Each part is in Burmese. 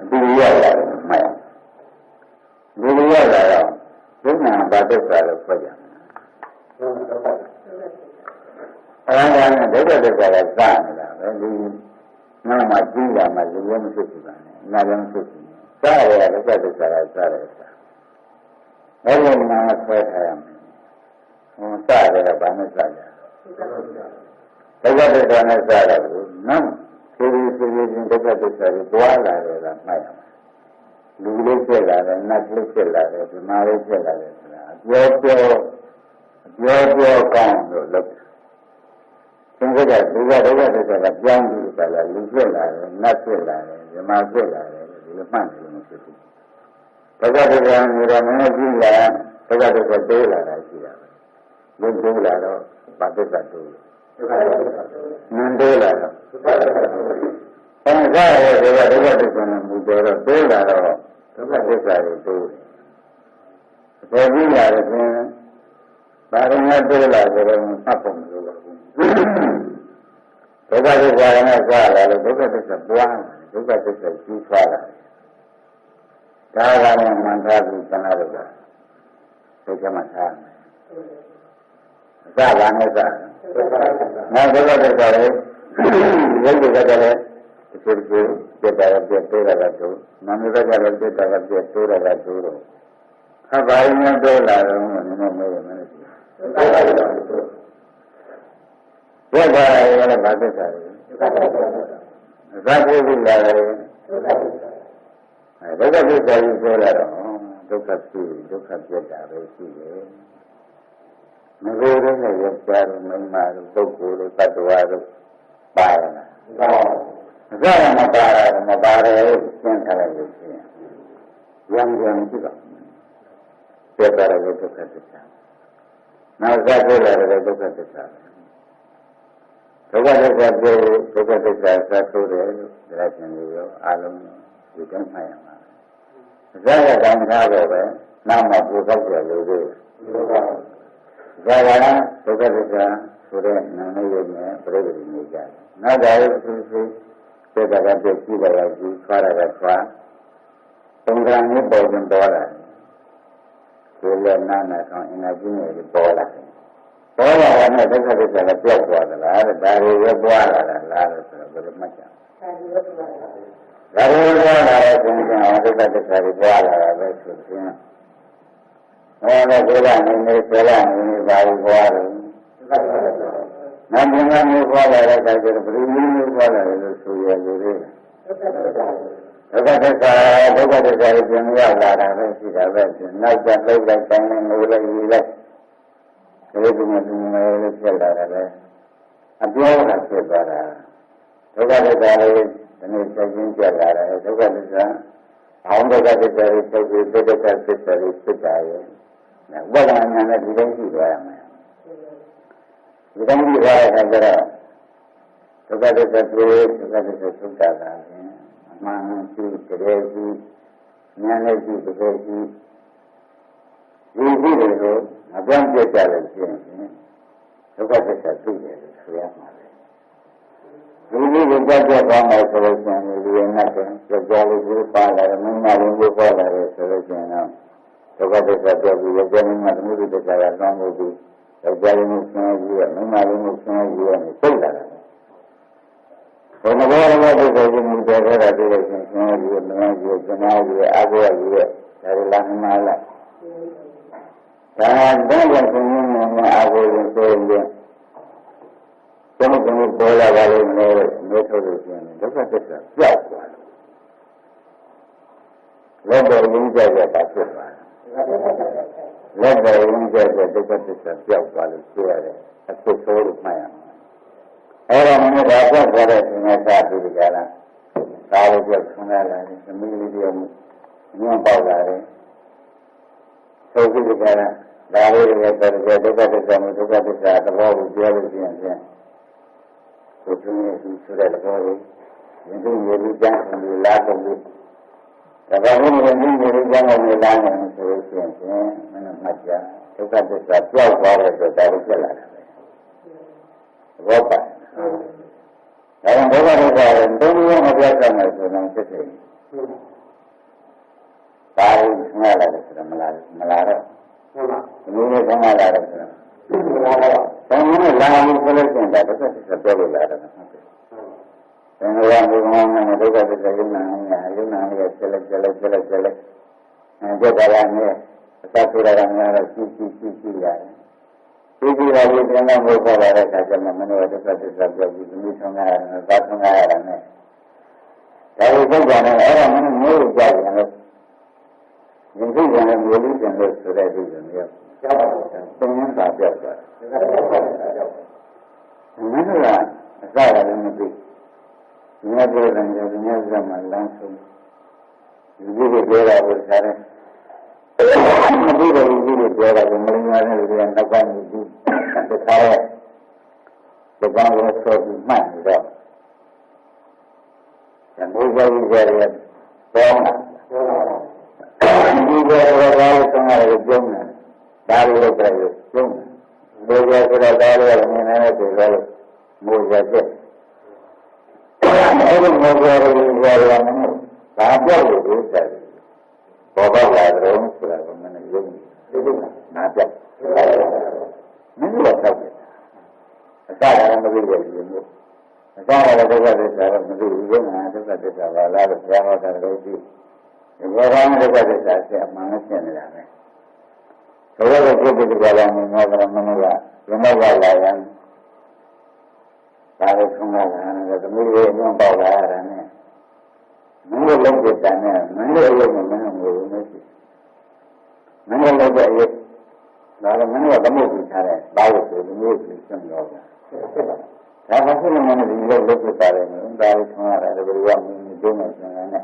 အတူရောက်လာတယ်မှတ်ရလူလူရောက်လာတော့ဒုက္ခဘာသစ္စာလို့ဖွဲ့ကြအဲဒါနဲ့ဒုက္ခသစ္စာကစနေတာပဲလူနောက်မှကြီးလာမှလူလည်းမဖြစ်ဘူးပါနဲ့နာလည်းမဖြစ်ဘူးစရဒုက္ခသစ္စာကစတယ်ဆိုတာအဲ့ဒီမှာဆွဲထားရမယ်ဟိုစတယ်ကဘာနဲ့စကြဒုက္ခသစ္စာနဲ့စတယ်ကိုနောက် ဖြည်းဖြည်းဖြည်းဖြည်းချင်းဒုက္ခသစ္စာကိုတွားလာတယ်ကမှတ်ရမယ်လူလေးဖြစ်လာတယ်နတ်လေးဖြစ်လာတယ်ဒီမာလေးဖြစ်လာတယ်ဆိုတာအပြောပြောအပြောပြောကောင်းလို့လုပ်တယ်သင်္ကကဒုက္ခဒုက္ခသစ္စာကပြောင်းပြီးပါလားလူဖြစ်လာတယ်နတ်ဖြစ်လာတယ်ဒီမာဖြစ်လာတယ်ဒီလိုမှတ်နေလို့မဖြစ်ဘူးဒုက္ခဒုက္ခမျိုးတော့မင်းကြီးလာဒုက္ခဒုက္ခတိုးလာတာရှိတာပဲလူတိုးလာတော့ဘာသစ္စာတိုးဒုက္ခဒုက္ခနန္တိုးလာတော့ အဲဒါရဲ့ဒုက္ခဒုက္ခသစ္စာနဲ့မူတော်တော့တိုးလာတော့ဒုက္ခသစ္စာတွေတိုးတယ်အပေါ်ကြီးလာတဲ့ဖြင့်ဘာရင်ကတိုးလာဆိုတော့မှတ်ဖို့မလိုပါဘူးဒုက္ခသစ္စာနဲ့စလာလို့ဒုက္ခသစ္စာပွားဒုက္ခသစ္စာကြီးထွားလာတယ်ဒါကလည်းမှန်သားပြီးသနာတော့ကသိကြမှာထားမယ်အစကနဲ့စနောက်ဒုက္ခသစ္စာလေးရုပ်တွေကလည်း ဒီလိုပြတ်တာကပြတ်တိုးတာကတိုးနာမည်ကလည်းပြတ်တာကပြတ်တိုးတာကတိုးတော့ခပ်ပါရင်တိုးလာတော့နည်းနည်းမဲရမယ်လို့ပြတ်သွားတယ်လည်းဘာသစ္စာလဲသစ္စာပုဂ္ဂိုလ်လာတယ်အဲဒုက္ခသစ္စာကြီးပြောလာတော့ဒုက္ခဖြစ်ဒုက္ခပြတ်တာပဲရှိတယ်မကိုယ်နဲ့ရပါတော့မင်းမတို့ပုဂ္ဂိုလ်တို့တ attva တို့ပါရလားပါ အစကမပါရမပါရရှင်းထားလိုက်လို့ရှိရင်ရံရံကြည့်ပါပြတ်သွားတဲ့ဒုက္ခသစ္စာနောက်ဆက်ပြလာတဲ့ဒုက္ခသစ္စာဒုက္ခသစ္စာပြောဒုက္ခသစ္စာဆက်ဆိုတယ်လို့ဒါရှင်တွေရောအလုံးဒီတိုင်းမှတ်ရမှာအစကကောင်းထားတော့ပဲနောက်မှပူတော့ကြလို့သေးတယ်ဒါကလည်းဒုက္ခသစ္စာဆိုတဲ့နာမည်နဲ့ပြိတ္တိနေကြတယ်နောက်ဒါရုပ်သူသူ စေတကပြည့်ကြည့်ပါရဲ့ဒီဆွာရကဆွာသုံးကံလေးပေါ်ရင်ပေါ်လာတယ်ကိုယ်လည်းနာနာဆောင်အင်္ဂါကြီးနေပေါ်လာတယ်ပေါ်လာတဲ့ဒုက္ခသစ္စာကပြောက်သွားသလားတဲ့ဒါတွေပဲပွားလာတာလားလို့ဆိုတော့ဘယ်လိုမှတ်ကြဒါတွေပွားလာတဲ့သင်္ကြန်ဒုက္ခသစ္စာတွေပွားလာတာပဲဆိုရင်ဟောတဲ့ဘုရားနေနေဆရာနေနေပါဘူးပွားတယ် နာမည်ကမျိုးပွားလာတဲ့အခါကျတော့ဘယ်လိုမျိုးပွားလာလဲလို့ဆိုရလို့လေဒုက္ခသစ္စာဒုက္ခသစ္စာတွေပြန်ရောက်လာတာပဲရှိတာပဲနောက်ကျလှုပ်လိုက်တိုင်းနဲ့ငိုလိုက်ယူလိုက်ကလေးကမှဒီမှာလေးဖြစ်လာတယ်လေအပြောတာဖြစ်သွားတာဒုက္ခသစ္စာလေးဒီနေ့ချက်ချင်းပြလာတယ်ဒုက္ခသစ္စာအောင်ဒုက္ခသစ္စာတွေဖြစ်ပြီးဒုက္ခသစ္စာတွေဖြစ်တာရဲ့ဝိပဿနာဉာဏ်နဲ့ဒီတိုင်းကြည့်သွားရမယ် ဒီတိုင်းကြည့်သွားတဲ့အခါကျတော့ဒုက္ခသစ္စာတွေဒုက္ခသစ္စာသုတ္တတာဖြင့်အမှန်ရှိတကယ်ရှိဉာဏ်နဲ့ရှိတကယ်ရှိဒီရှိတယ်လို့အပြောင်းပြကြလို့ရှိရင်ဒုက္ခသစ္စာသိတယ်လို့ဆိုရမှာပဲဒီလိုကိုကြက်ကြက်သွားမယ်ဆိုလို့ရှိရင်ဒီရနဲ့ကြက်ကြလေးကိုပါလာတယ်မင်းမလေးကိုပေါ်လာတယ်ဆိုလို့ရှိရင်တော့ဒုက္ခသစ္စာပြောပြီးရကြမင်းမသမုဒိသစ္စာကတောင်းလို့ပြီး ယောက်ျားလေးကိုဆင်းရဲကြီးရမင်းမလေးကိုဆင်းရဲကြီးရနေစိတ်လာတယ်ဘုံဘောရမဒုက္ခကြီးမြင်တဲ့အခါတည်းလို့ဆင်းရဲကြီးမင်းကြီးကျနာကြီးအာဟုရကြီးဒါရလာမှလာဒါတော့ဘယ်လိုဆင်းရဲနေအာဟုရဆိုရင်ဘယ်လိုပေါ်လာပါလိမ့်မယ်လို့ထုတ်လို့ရှိရင်ဒုက္ခသစ္စာပြောက်သွားတယ်လောဘရင်းကြတဲ့ပါဖြစ်သွားတယ် လက်ပေါ်ရင်းကျတဲ့ဒုက္ခသစ္စာပြောက်သွားလို့ဆိုရတယ်အဖြစ်ဆိုးလို့မှတ်ရမှာအဲ့တော့မင်းတို့ကပြောက်သွားတဲ့သင်္ခါစာပြီးကြလားဒါလိုပြောက်ဆင်းလာတယ်သမီးလေးတယောက်ညွန့်ပေါက်လာတယ်ဆိုပြီးကြလားဒါလေးတွေပဲဒုက္ခသစ္စာမျိုးဒုက္ခသစ္စာသဘောကိုပြောလို့ရှိရင်ဖြင့်ကိုယ်သူရဲ့သူဆိုတဲ့သဘောကိုယဉ်သူမျိုးကြီးကြမ်းပြီးလာကုန်ပြီး ဒါပေမဲ့ဒီနေ့ဒီကြောင့်လည်းလာနေဆိုလို့ရှိရင်မနမှတ်ကြဒုက္ခသစ္စာပြောက်သွားတဲ့အတွက်ဒါကိုပြက်လာတာပဲဘောပါဒါကြောင့်ဒုက္ခသစ္စာကိုသုံးမျိုးမပြတ်နိုင်ဆိုတော့ဖြစ်တယ်ဒါကိုငါလာတယ်ဆိုတော့မလာမလာတော့ဟုတ်လားဒီလိုနဲ့ငါလာတယ်ဆိုတော့ဒီလိုလားဟုတ်ဘယ်နည်းလာလို့ဆိုလို့ရှိရင်ဒါတစ်သက်တစ်သက်ပြောလို့လာတယ်ဟုတ်ကဲ့ ဘယ်လိုလဲဘုရားနဲ့ဒုက္ခသစ္စာယုံနာနဲ့ယုံနာနဲ့ဆက်လက်ဆက်လက်ဆက်လက်ဆက်လက်အဲကြက်တာလည်းအသတ်ဆိုတာကများတော့ရှိရှိရှိရှိရတယ်ဒီဒီလာပြီးပြန်တော့ဘုရားလာတဲ့အခါကျမှမနောဒုက္ခသစ္စာပြောပြီးဒီလိုဆောင်ရတာနဲ့သာဆောင်ရတာနဲ့ဒါကိုသိကြတယ်အဲ့ဒါမင်းမျိုးကြကြတယ်လို့ယဉ်သိကြတယ်မျိုးလေးကျင်လို့ဆိုတဲ့ဒီလိုမျိုးကြောက်ပါဘူးသင်္ကန်းသာပြောက်သွားဒါကကြောက်ပါကြောက်မင်းတို့ကအစရတယ်မသိ ဒီနေ့ပြောတယ်ဒီနေ့ကမှလမ်းဆုံးဒီလိုပြောတာကိုစားတယ်မသိတယ်ဒီလိုပြောတာကိုမလင်းရတဲ့လူတွေကနောက်ကနေဒီတခါရဲဒီကောင်ကိုဆိုပြီးမှတ်နေတော့ဇမိုးကြီးကြီးရဲ့ပေါင်းတာဟုတ်လားဒီလိုတော့ဘာလို့သုံးရလဲကျုံးတယ်ဒါလိုလုပ်ကြရကျုံးတယ်မိုးရဆိုတော့ဒါလိုလည်းနည်းနည်းပြေလို့မိုးရကျ က်အဲ့ဒီမိုးရလေးရရမယ်ဒါပြောက်လို့ဒီစက်ဘောဘောလာတော့ဆိုတာကမင်းရုံးဒီလိုနာပြောက်မင်းတို့တော့တယ်အစကလည်းမသိရဘူးမျိုးအစကလည်းဒုက္ခသစ္စာတော့မသိဘူးရုံးနာဒုက္ခသစ္စာပါလားလို့ဘုရားဟောတာလည်းသိဒီဘောဘောဒုက္ခသစ္စာဆက်အမှန်နဲ့ရှင်းနေတာပဲဘုရားကပြည့်ပြည့်ကြလာနေမှာကမနကရမောကလာရင် ဒါလည်းဆုံးလာတယ်သမီးရဲ့ညွန့်ပေါက်လာရတယ်နဲ့မင်းတို့လုံးပြတဲ့နဲ့မင်းတို့အလုပ်မမင်းတို့ငွေလို့မရှိမင်းတို့လုပ်တဲ့အရေးဒါလည်းမင်းတို့ကသမုတ်ပြီးထားတယ်ဘာလို့ဆိုဒီမျိုးကိုရှင်းတော့တာဒါဘာဖြစ်လို့မင်းတို့ဒီလိုလုပ်ပြတာလဲဒါလည်းဆုံးရတယ်ဘယ်လိုကမင်းတို့နဲ့ဆင်းနေ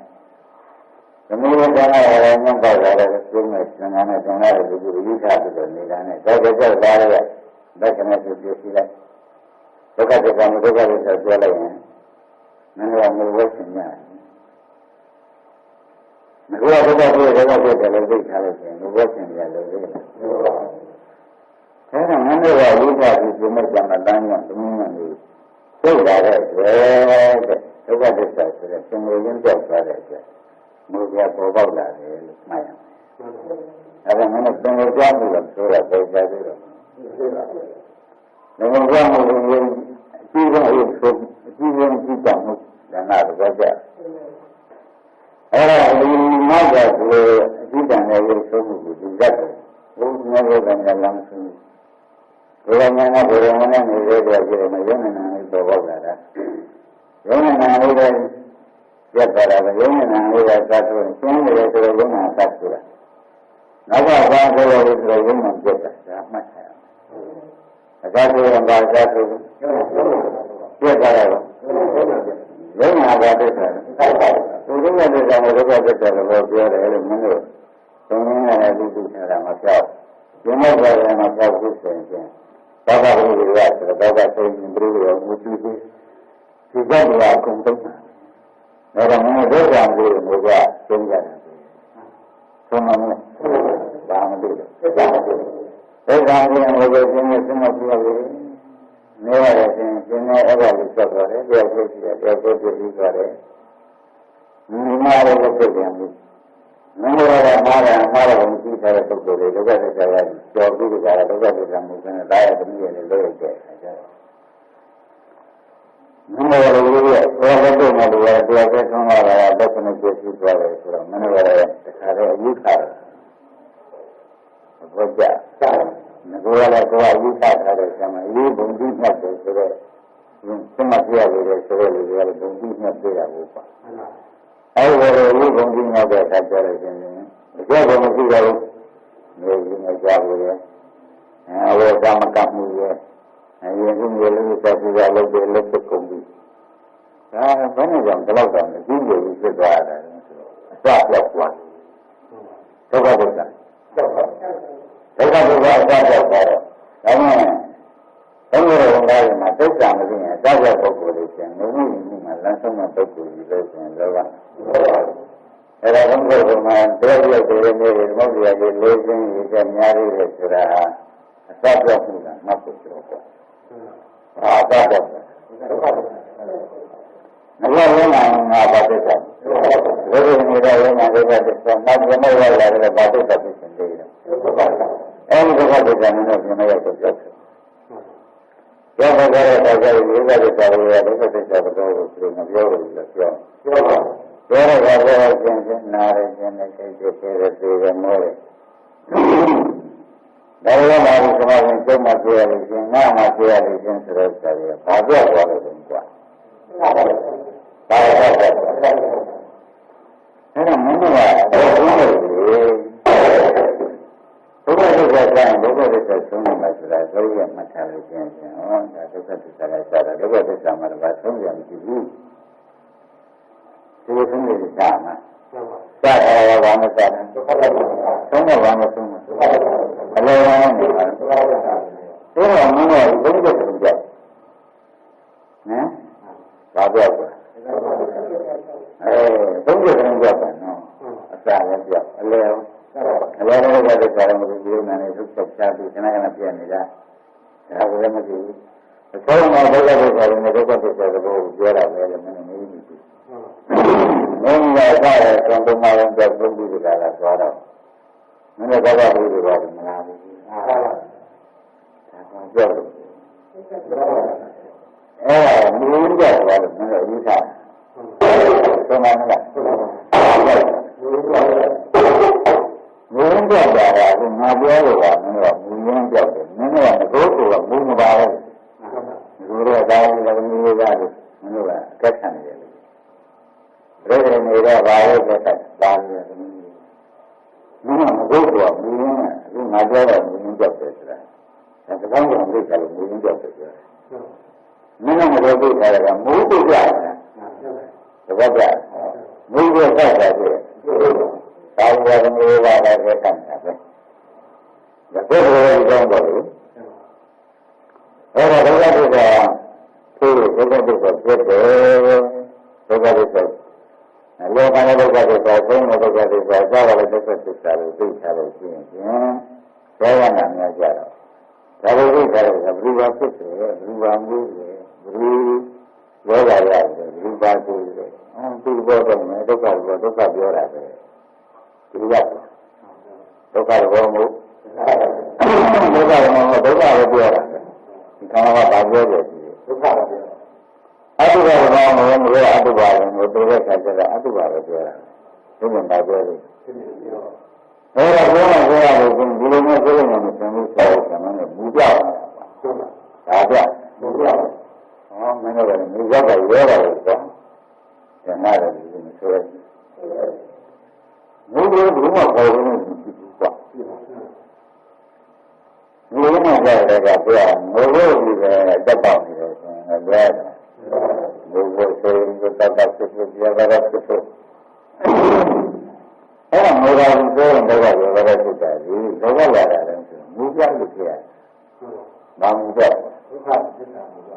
သမီးရဲ့ကောင်းတဲ့ညွန့်ပေါက်လာတဲ့ကျုံးနဲ့ဆင်းနေတဲ့ကျုံတဲ့လူကြီးကိုယူထားပြီးတော့နေတာနဲ့တော့ကြောက်သွားရတဲ့ဘက်ကနဲ့ပြည့်ပြည့်ရှိလိုက် ဒုက္ခဒုက္ခမဒုက္ခတွေဆိုပြောလိုက်ရင်မင်းတို့ကငိုဝဲရှင်ရတယ်မကွာဒုက္ခတွေဒုက္ခတွေလည်းသိထားလို့ရှိရင်ငိုဝဲရှင်ရလို့လေဒါကမင်းတို့ကယူထားပြီးဒီမဲ့ကြမှာတန်းရသမီးနဲ့နေသိလာတဲ့အတွက်တဲ့ဒုက္ခဒုက္ခဆိုတဲ့သင်္ကေတရင်းပြောက်သွားတဲ့အတွက်မူပြပေါ်ပေါက်လာတယ်လို့မှတ်ရမယ်။အဲဒါမင်းတို့သင်္ကေတကြောင့်လို့ဆိုတာပေါ်ကြသေးတော့ဟုတ်လားငုံကြောင့်မလို့ရင်အ ကြည့်ကအရေးဆိုအကြည့်ရင်ကြည့်ကြမှုဒါနတော့ကြအဲ့ဒါဒီနောက်ကဒီအကြည့်တန်တဲ့ရေးဆိုမှုကိုဒီဇတ်ကိုဘုရားရဲ့ကံလမ်းဆုံးဘုရားညာနဲ့ဘုရားနဲ့နေတဲ့ကြောင့်ဒီမှာယုံနာလေးပေါ်ပေါက်လာတာယုံနာလေးပဲရက်ပါတာပဲယုံနာလေးကသတ်ဆိုရှင်းတယ်ဆိုတော့ယုံနာသတ်ဆိုတာနောက်ကဘာဆိုလို့ဆိုတော့ယုံနာပြတ်တာဒါမှတ်ထားအကားဆိုရင်ဘာသာဆိုပြတ်သွားတယ် လုံး တရားပဲဆုံးလာတာဘယ်ကနေပြည့်စုံသွားတယ်ဆိုတော့မင်းတို့လည်းတခါတော့အယူထားတယ်ဘောကြတာငါကလည်းကိုယ်အယူထားတဲ့ဆံမအေးဘုံကြည့်မှတ်တယ်ဆိုတော့စမပြရလို့ဆိုတော့လေဘုံကြည့်မှတ်ပြရဖို့ပါဟုတ်လားအဲ့ဒီလိုဘုံကြည့်မှတ်တဲ့အခါကျတော့ရှင်အကျိုးကမရှိတော့ဘူးမျိုးကြီးနဲ့ကြားလို့ရအဲဝေကမကမှုရအရင်ကမျိုးလေးသက်ပြရလို့ဒီလက်စကုန်ပြီ ဒါဘယ်နဲ့ကြောင့်ဒီလောက်တော့အကျိုးကိုဖြစ်သွားတယ်ဆိုတော့အစပြောက်သွားဒုက္ခဒုက္ခကြောက်ပါဒုက္ခဒုက္ခအစပြောက်သွားတော့ဒါမှဘုရားတော်ကလည်းမှာဒုက္ခမသိရင်အစပြောက်ပုဂ္ဂိုလ်တွေရှင်ငုံမှုမှုမှာလမ်းဆုံးတဲ့ပုဂ္ဂိုလ်ကြီးပဲရှင်လောကအဲ့ဒါဘုရားတော်မှာတရားရတဲ့နေတွေမဟုတ်ရတဲ့လေးစင်းရတဲ့များရတဲ့ဆိုတာအစပြောက်မှုကမှတ်ဖို့ပြောပေါ့အာအစပြောက်တာဒုက္ခ ပါမလို့လုံးအောင်ငါပါတဲ့ကဘုရားကဝိညာဉ်ဒုက္ခသစ္စာနောက်ပြမေရောက်လာတယ်ဘာဒုက္ခသစ္စာတွေလဲအဲဒီဒုက္ခသစ္စာနဲ့ပြမေရောက်တော့ကြောက်တယ်ပြောကြတဲ့အခါကျရင်ဒုက္ခသစ္စာတွေဒုက္ခသစ္စာတော်ကိုပြောမပြောဘူးလို့ပြောပြောပါပြောရတာပြောခြင်းချင်းနာရခြင်းနဲ့စိတ်ဖြစ်ဖြစ်သေတယ်မောတယ်ဒါလည်းမဟုတ်ဘူးကျွန်တော်ကျုံးမပြောရလို့ရှင်ငါမှပြောရလို့ရှင်ဆိုတော့ဆရာဘာပြောသွားလို့လဲကွာ ဘာပြောသွားလဲအဲ့ဒါမင်းတို့ကဘယ်လိုလဲဘုရားဒုက္ခဆန်းဒုက္ခသစ္စာဆုံးနေမှာဆိုတာသုံးရမှတ်ထားလို့ကျင်းကျင်ဟောဒါဒုက္ခသစ္စာလည်းစားတာဒုက္ခသစ္စာမှာတော့သုံးရမရှိဘူးဒီဆုံးနေကြမှာစားတယ်ဘာမှစားတယ်သုံးတော့ဘာမှသုံးမှာအလောကနဲ့ပါဒါတော့မင်းတို့ဘုရားတုံးကြနော်ဘာပြောကွာအဲဘုရားတုံးကြပါနော်အစားလည်းပြောအလဲအလဲလည်းကြတဲ့ကာရ မလို့ဒီလိုနဲ့သုတ်ချက်ချပြီးခဏခဏပြနေတာဒါကလည်းမကြည့်ဘူးအဆုံးမှာဒုက္ခဒုက္ခတွေနဲ့ဒုက္ခဒုက္ခသဘောကိုပြောတာပဲလည်းမင်းမေးကြည့်ဘူးမင်းကစားတဲ့သံဃာမယံတဲ့ဘုရားကလည်းသွားတော့မင်းတို့ဘာသာဘူးတွေကမလားဘူးအာဒါကပြောလို့အဲမင်းတို့ကလည်းမင်းတို့ဥစ္စာသုံးပါမလားမင်းကြောက်တာကအခု ငါပြောလို့ကမင်းတို့ကမင်းကြောက်တယ်မင်းတို့ကငကိုးကိုကမူမပါဘူးဒီလိုတော့ဒါလည်းမင်းတို့ကမင်းတို့ကအကက်ခံနေတယ်ရေရေနေတော့ဘာလို့ကက်ပါလဲမင်းတို့ငကိုးကိုကမင်းကအခုငါပြောတော့မင်းကြောက်တယ်ဆိုတာဒါကကောင်းကောင်သိတယ်လို့မင်းကြောက်တယ်ပြောမင်းတို့မလို့သိတယ်ကမူးသိကြတယ်တပတ်ကြ ကိုယ်ကိုယ်ကြောင်းတော့လေအဲ့ဒါဒုက္ခဒုက္ခသိဒုက္ခဒုက္ခဖြစ်တယ်ဒုက္ခဒုက္ခအလောကနဲ့ဒုက္ခဒုက္ခသုံးတဲ့ဒုက္ခဒုက္ခသာဝရဒုက္ခသစ္စာကိုသိထားလို့ရှိရင်သောဝနာများကြတော့ဒါလိုသိထားတဲ့ဘယ်လိုပါဖြစ်တယ်ဘယ်လိုပါမှုလဲဘယ်လိုယောဂရတယ်ဘယ်လိုပါသိတယ်အော်သူဘောတော့မယ်ဒုက္ခဘောဒုက္ခပြောတာပဲဒီကဒုက္ခဘောမှု ဒုက္ခဘောမှုဒုက္ခကိုပြောတာဒီခန္ဓာကဘာပြောတယ်ဒီဒုက္ခကိုပြောအတုပါဘောမှုမလို့အတုပါဘောမှုတို့တဲ့ခါကျတော့အတုပါပဲပြောတာဒီမှာဘာပြောလဲအဲ့ဒါပြောမှပြောရလို့ဒီလိုမျိုးပြောနေမှသင်လို့ဆောက်တယ်မင်းမူပြောက်တာဒါကြမူပြောက်ဟောမင်းတို့ကမူပြောက်ကရောတာလို့ဆိုတယ်နားတယ်ဒီမဆိုရဘူးဘုရားဘုရားပေါ်လို့မရှိဘူးကွာ ဘုရားနဲ့ကြတဲ့ကပြောငိုလို့ဒီပဲတက်ပေါက်နေတယ်ဆိုရင်လည်းရတယ်ဘုရားဆိုရင်တော့တက်တက်ဖြစ်ဖြစ်ပြရတာဖြစ်ဖြစ်အဲ့ဒါငိုတာကိုပြောရင်တော့ရရတဲ့ဖြစ်တာဒီလောကလာတာလည်းဆိုမူပြလို့ဖြစ်ရတယ်။ဘာမူပြဒုက္ခသစ္စာမူပြ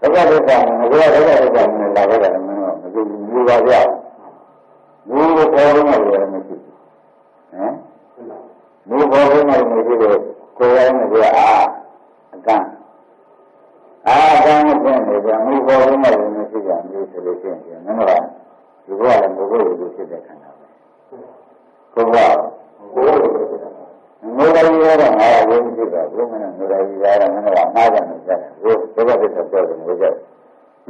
ဒုက္ခသစ္စာမူပြဒုက္ခသစ္စာမူလာခဲ့တယ်မင်းတို့မကြည့်ဘူးမူပါဗျာ။မူကိုပေါ်လို့လည်းမရှိဘူးဟမ်မူဘောဘုံမှာနေပြီးတော့ ကိုယ်ရောနေပြီးအာအကန့်အာအကန့်နဲ့ပြင်နေကြမူဘောဘုံမှာနေရှိကြမျိုးဆိုလို့ရှိရင်မင်းတို့ကဒီဘဝလည်းဘုရားလိုဖြစ်တဲ့ခန္ဓာပဲကိုယ်ကဘုရားလိုဖြစ်တဲ့ငိုတယ်ရတော့ငါဝိသိတာဘုမနဲ့ငိုတယ်ရတော့မင်းတို့ကမှားတယ်နေကြတယ်ဘုရားဖြစ်တဲ့ပြောတယ်ငိုကြတယ်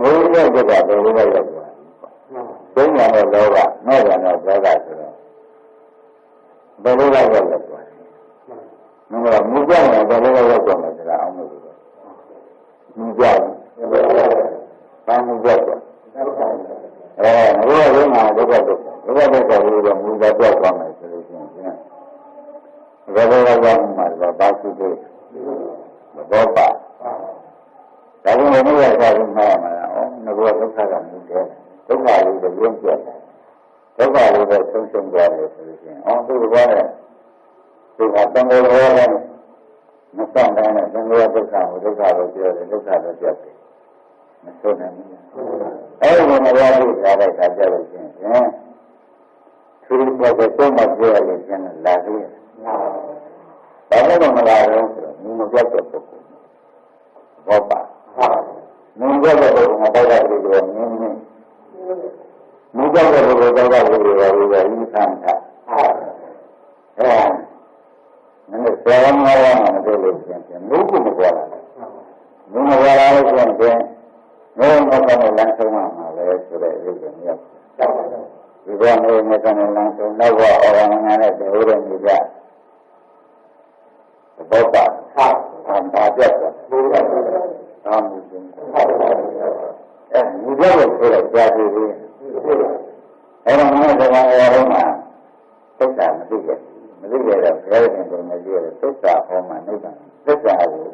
ငိုရတဲ့ကဘယ်လိုလဲရောက်သွားလဲဘုံညာတော့လောကမဲ့ညာတော့ဒေါသဆိုတော့ဘယ်လိုရောက်ရောက်သွားလဲ။ မင်းကမူကြောက်ရင်ဘယ်လိုရောက်ရောက်သွားလဲဆိုတာအောင်လို့ပြော။မူကြောက်ဘာမူကြောက်လဲ။အဲဘုရားကငါဒုက္ခဒုက္ခဒုက္ခဒုက္ခလို့တော့မူကြောက်ကြောက်သွားမယ်ဆိုလို့ရှိရင်ဘယ်လိုရောက်ရောက်မှာလဲဘာရှိသေးဘောပါဒါကလည်းမရတာဘူးမှားမှာလား။ဩငါကဒုက္ခကမူတယ်ဒုက္ခလို့တော့ရုံးပြတ်တယ်ဒုက္ခလို့ပဲဆုံးရှုံးသွားတယ်ဆိုလို့ရှိရင်အော်သူ့ဘာလဲ သူကတန်ခိုးရောလဲမဆောင်တိုင်းနဲ့တန်ခိုးဒုက္ခကိုဒုက္ခကိုပြောတယ်ဒုက္ခကိုပြောတယ်မဆုံးနိုင်ဘူးအဲ့ဒီမှာရောလို့ထားတဲ့အခါကျလို့ရှိရင်သူတို့ကတော့သုံးမပြောရလို့ကျန်လာသေးတယ်ဘာလို့မလာတော့ဆိုတော့မပြောတဲ့ပုဂ္ဂိုလ်ဘောပါမပြောတဲ့ပုဂ္ဂိုလ်မတော်တဲ့လူတွေမြင်မြင်မူကြောက်တဲ့ဘုရားကြောက်တဲ့ဘုရားဘုရားဤခံတာအဲ နည်းဆရာမရောမတွေ့လို့ပြန်ပြန်မူကမပေါ်လာဘူးမူမပေါ်လာလို့ပြန်ပြန်ငေါမကနဲ့လမ်းဆုံးမှာပဲဆိုတဲ့အိဗေမြောက်ဒီကနေ့မကနဲ့လမ်းဆုံးတော့ဘောအော်ရမငါနဲ့တူရနေကြဘောပါဟာဘာပြတ်သွားဘူးအာမှုချင်းအဲဒီဘက်ကိုဆိုတော့ကြာပြီအဲ့တော့ငါကဘာရောမှာ စ္စာဟောမှာနိဗ္ဗာန်သစ္စာကို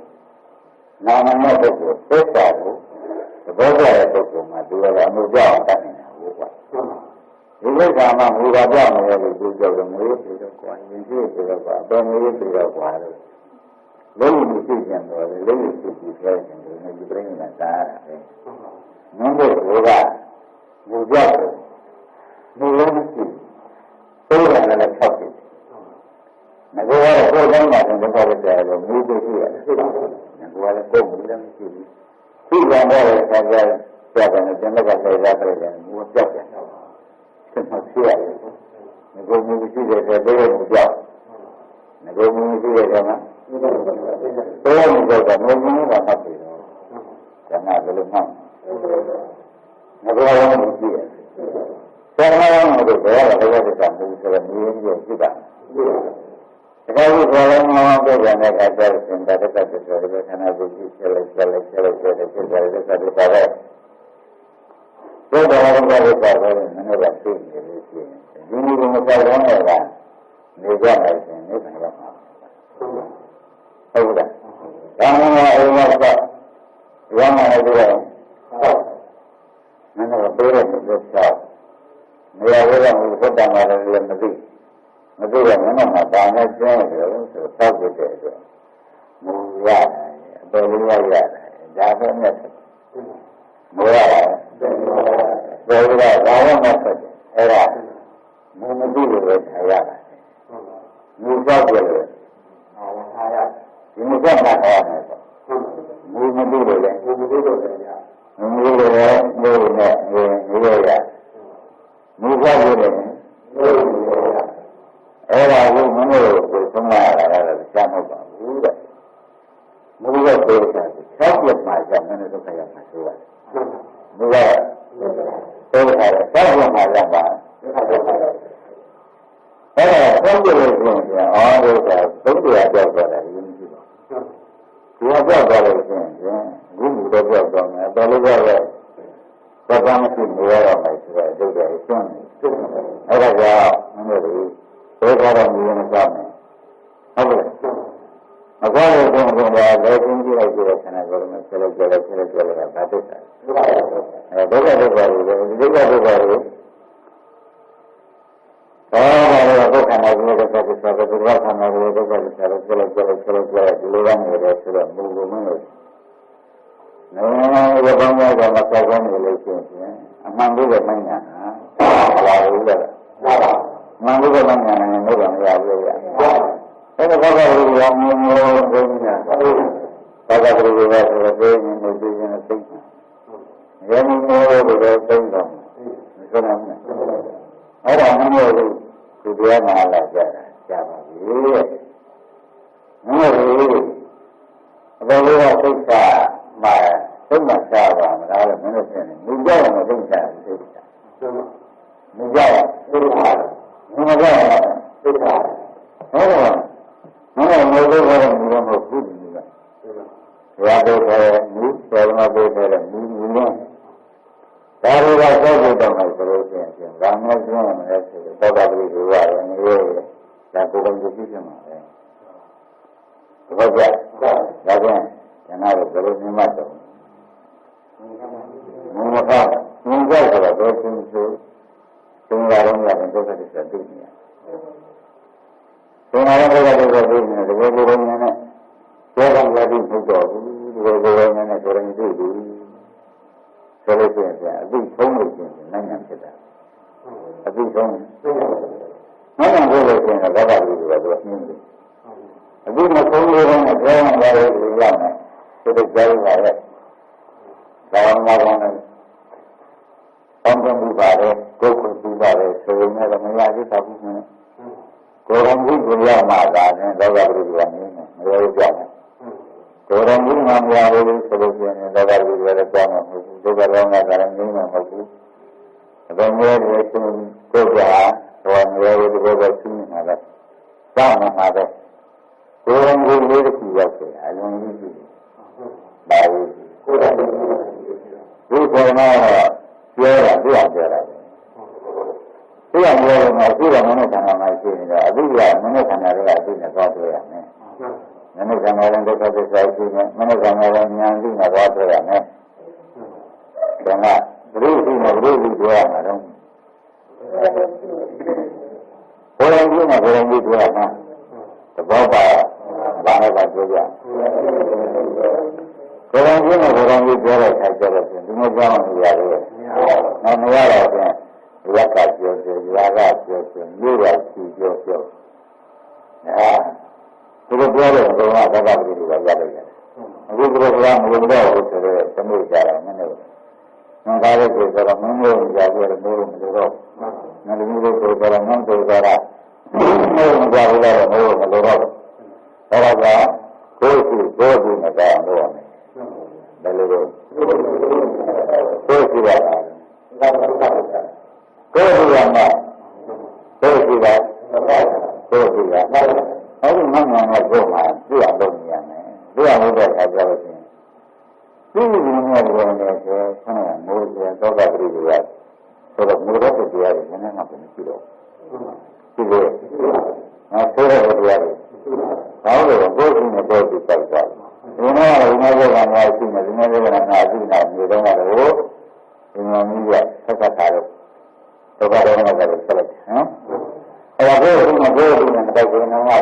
နာမနဲ့ပုဂ္ဂိုလ်သစ္စာကိုသဘောကျတဲ့ပုဂ္ဂိုလ်မှာသူရောအမှုကြောက်တတ်နေတာဟုတ်ကွာဒီကိစ္စမှာမူပါပြောင်းနေတယ်လို့ပြောကြတယ်ငွေပြေတော့ကွာယဉ်ကျေးပြေတော့ကွာအပေါ်ငွေပြေတော့ကွာလို့လုံးဝမရှိကြတော့လေလုံးဝရှိပြီးခဲတယ်ဒီနေ့ဒီပြိဋ္ဌာန်သာရတာပဲနန်းတို့ကမူကြောက်တယ်မူလုံးမရှိသိုးတယ်လည်း၆တယ်ငါကတော့ကိုယ်တိုင်းမှာ တော့ဘာလို့လဲလို့မူသိရှိရတယ်ငါကလည်းကိုယ်မူလည်းမရှိဘူးသိကြတော့ဆရာပြောတယ်ကျန်တဲ့ကလည်းရပါတယ်မူပြောက်တယ်ဆက်မဖြစ်ရတယ်ငါကမူရှိတယ်တဲ့ဘယ်လိုပြောက်ငါကမူရှိတယ်ကမှဘယ်လိုမပြောတာမူမူကမှတ်တယ်တော့ကျန်တာဘယ်လိုမှတ်ငါကတော့မကြည့်ရဆရာမတို့ဘယ်လိုလဲဘယ်လိုလဲဆိုတော့ဆိုတော့မင်းကြီးရှိတာဒါကြောင့်ဘုရားမောင်းပြတဲ့အခါကျတော့စင်တာတတ်တဲ့ဆိုတော့ခန္ဓာကိုယ်ကြီးဆက်လိုက်ဆက်လို က်ဆက်လိုက်ဆက်လိုက်ဆက်လိုက်ဆက်လိုက်ပါတော့ဘု ဒါပဲနဲ့မူရတယ်ဘယ်လိုလဲဘာလို့မဆက်တယ်အဲ့ဒါမူမသိလို့ပဲထားရတာမူကြောက်တယ်လို့အားရဒီမူကြောက်တာဟောတယ်ပေါ့မူမသိလို့လည်းမူမသိလို့လည်းရမူလို့လည်းမူနဲ့မူရရ ကြာပါပြီ။မဟုတ်ဘူး။အဘလို့ကသိတာမှာသုံးမှရှားပါ လည်းသိဖို့တော့ဘူးဒီလိုလိုနဲ့နဲ့ဆိုရင်သိပြီ။ဆိုလို့ရှိရင်အသိဆုံးလို့ရှိရင်နိုင်ငံဖြစ်တာ။အသိဆုံးနိုင်ငံကိုလို့ရှိရင်တော့ဘာသာလို့ဆိုတော့နှင်းတယ်။အသိမဆုံးလို့တော့ပြောင်းလာလို့ရမယ်။ဒီလိုကြောက်လာရဲ့။ဘာမှမကောင်းဘူး။ကောင်းမှုပါလေကိုယ်ကိုပြီးပါတယ်ဆိုရင်လည်းမရသေးပါဘူးနဲ့ကိုယ်တော်ကြီးကိုရောက်မှသာနဲ့လောကပရိသေနည်းနဲ့မရရကြဘူး ကိုယ်တော်ကြီးမှမရဘူးဆိုလို့ရှိရင်လောကပရိသေလည်းကြောင်းမှာမဟုတ်ဘူးဒုက္ခရောဂါကလည်းငြိမ်းမှာမဟုတ်ဘူးအပေမဲ့ဒီကိုကိုယ်ကဟောမရဘူးဒီဘောကသိနေတာလေကြောင်းမှာပဲကိုယ်တော်ကြီးလေးတစ်ခုရောက်တယ်အလုံးကြီးပြီပါဘူးကိုယ်တော်ကြီးဒီကောနာပြောတာပြရပြောတာသူကပြောတယ်မှာသူကမနခန္ဓာမှာရှိနေတော့အဘိဓမ္မာမနခ မနခန္ဓာရင်ဒုက္ခသစ္စာရှိနေမနခန္ဓာရင်ဉာဏ်သိနဲ့သွားပြောရမယ်ဒါက ငါ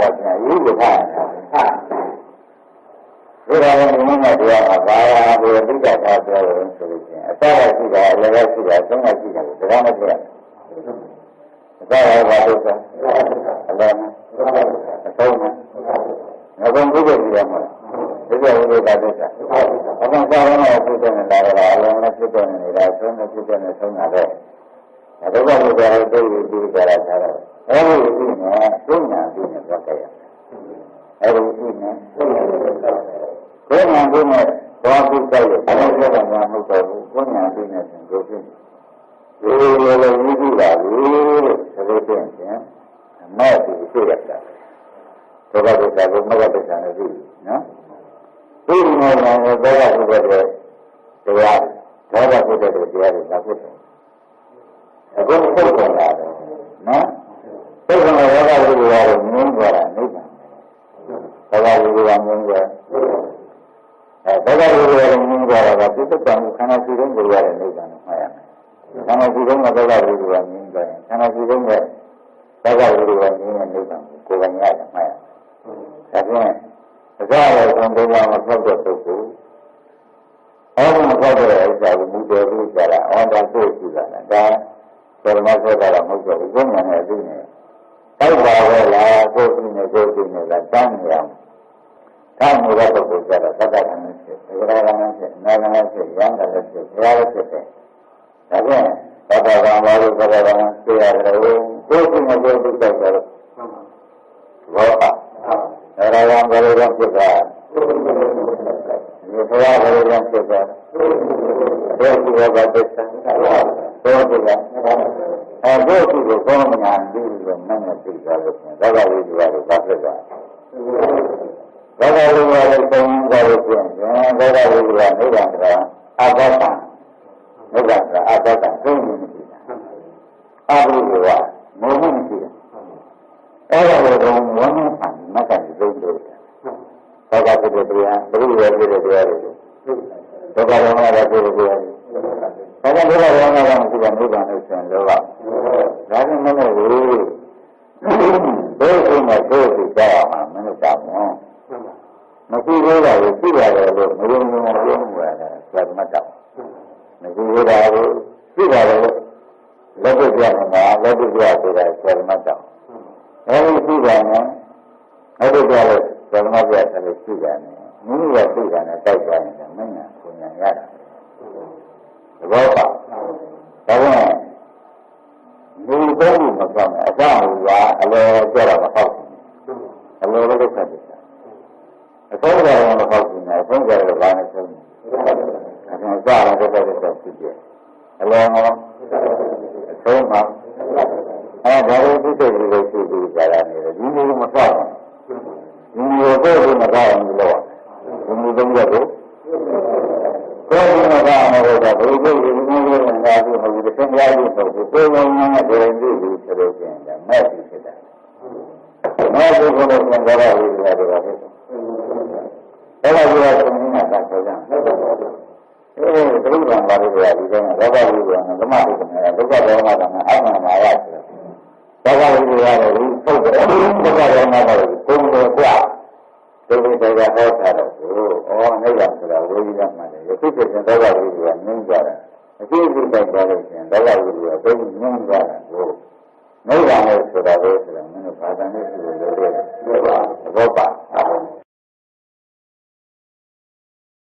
ကိုနားရတာပြန်ရေးလို့ထားတာဒီလိုလည်းဒီမှာတရားမှာဘာသာကိုသိကြတာပြောလို့ဆိုလို့ချင်းအစရရှိတာအလယ်ရှိတာသုံးရရှိတာကိုဒါမှမဖြစ်ဘူးအစရဘာလို့ဆိုအလယ်မှာအဆုံးမှာငါကဘုရားပြရမှာဒီလိုဝိဒါသစ္စာအမှန်တရားနဲ့ဖြစ်တဲ့လာတာအလုံးနဲ့ဖြစ်တဲ့နေတာသုံးနဲ့ဖြစ်တဲ့နဲ့သုံးတာပဲ ဒါကဘုရားရဲ့သိရပြီးကြတာထားတော့အဲဒီအင်းနဲ့သုံးညာပြီးနဲ့သွားကြရအဲဒီအင်းနဲ့သုံးညာပြီးနဲ့ကိုယ်ညာပြီးနဲ့သွားပြီးကြရဘာလို့ပြောတာများမဟုတ်တော့ဘူးကိုယ်ညာပြီးနဲ့သင်ကိုဖြစ်ဒီလိုလိုရည်ကြည့်ပါဘူးလို့ဆိုလို့ပြင်ပြန်အမဲ့ဒီဖြစ်ရတာသောတာပတိကမဂ္ဂပ္ပံနဲ့ပြီးနော်ဒီလိုမျိုးလည်းသောတာပတိတဲ့တရားသောတာပတိတဲ့တရားတွေသာဖြစ်တယ် အခုပုတ်ကုန်လာတယ်နော်ပုတ်ကုန်လာသောတာပတိကလည်းငြင်းသွားတာနိဗ္ဗာန်သောတာပတိကငြင်းသွားအဲသောတာပတိကလည်းငြင်းသွားတာကပြစ္ဆုတ်ကံခန္ဓာရှိတဲ့ကြရတဲ့နိဗ္ဗာန်ကိုမှားရမယ်ခန္ဓာရှိတဲ့သောတာပတိကငြင်းသွားရင်ခန္ဓာရှိတဲ့သောတာပတိကငြင်းတဲ့နိဗ္ဗာန်ကိုကိုယ်ကရတယ်မှားရမယ်ဒါဖြင့်အစရဆုံးတရားမဖောက်တဲ့ပုဂ္ဂိုလ်အဲဒီမဖောက်တဲ့ဥစ္စာကိုမူတယ်လို့ကြတာအော်ဒါကိုရှိတာလေဒါ ဓမ္မဆိုတာကမဟုတ်တော့ဘူးကိုယ်ဉာဏ်နဲ့သိနေတိုက်ပါပဲလားကိုယ်သိနေကိုယ်သိနေလားတန်းနေအောင်တန်းနေတဲ့ပုဂ္ဂိုလ်ကြတော့သတ္တကံနဲ့ဖြစ်သရကံနဲ့ဖြစ်နာကံနဲ့ဖြစ်ရံကံနဲ့ဖြစ်ဘုရားနဲ့ဖြစ်တယ်ဒါဖြင့်သတ္တကံဘာလို့သတ္တကံသိရတယ်ကို ဘူးဘယ်လိုမှကိုယ်ကိုကြားအောင်မနဲ့ကြောက်ဘူးမရှိသေးတာကိုသိရတယ်လို့မယုံကြည်ပြော ဘူးဒီလို